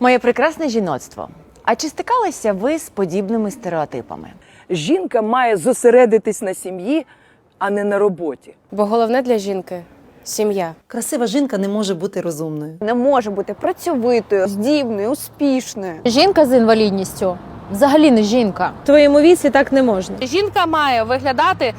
Моє прекрасне жіноцтво. А чи стикалися ви з подібними стереотипами? Жінка має зосередитись на сім'ї, а не на роботі. Бо головне для жінки сім'я. Красива жінка не може бути розумною. не може бути працьовитою, здібною, успішною. Жінка з інвалідністю взагалі не жінка. В твоєму віці так не можна. Жінка має виглядати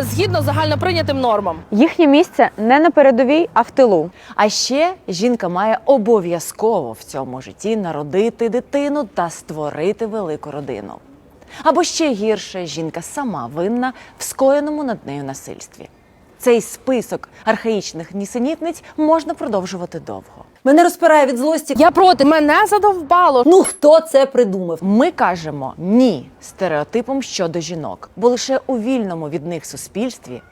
згідно загальноприйнятим нормам. Їхнє місце не на передовій, а в тилу. А ще жінка має обов'язково в цьому житті народити дитину та створити велику родину. Або ще гірше, жінка сама винна в скоєному над нею насильстві. Цей список архаїчних нісенітниць можна продовжувати довго. Мене розпирає від злості. Я проти мене задовбало. Ну хто це придумав? Ми кажемо ні стереотипам щодо жінок, бо лише у вільному від них суспільстві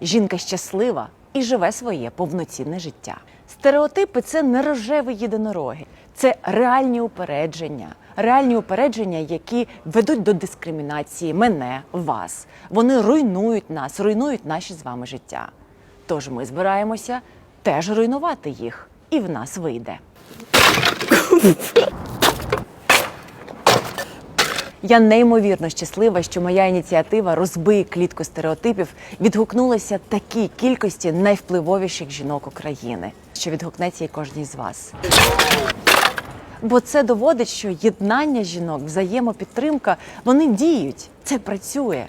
жінка щаслива і живе своє повноцінне життя. Стереотипи це не рожеві єдинороги, це реальні упередження, реальні упередження, які ведуть до дискримінації мене, вас. Вони руйнують нас, руйнують наші з вами життя. Тож ми збираємося теж руйнувати їх, і в нас вийде. Я неймовірно щаслива, що моя ініціатива розбий клітку стереотипів відгукнулася такій кількості найвпливовіших жінок України, що відгукнеться і кожній з вас. Бо це доводить, що єднання жінок, взаємопідтримка, вони діють. Це працює.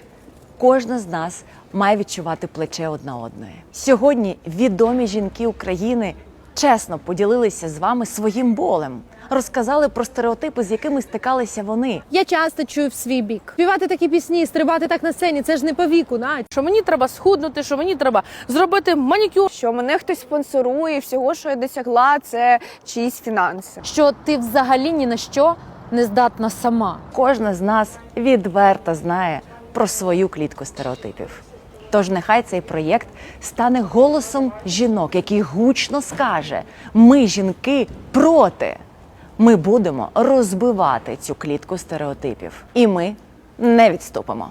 Кожна з нас має відчувати плече одна одної. Сьогодні відомі жінки України чесно поділилися з вами своїм болем, розказали про стереотипи, з якими стикалися вони. Я часто чую в свій бік. Співати такі пісні, стрибати так на сцені, це ж не по віку, Надь. Що мені треба схуднути, що мені треба зробити манікюр. Що мене хтось спонсорує, всього, що я досягла, це чиїсь фінанси. Що ти взагалі ні на що не здатна сама. Кожна з нас відверто знає про свою клітку стереотипів. Тож нехай цей проєкт стане голосом жінок, який гучно скаже: ми, жінки, проти. Ми будемо розбивати цю клітку стереотипів, і ми не відступимо.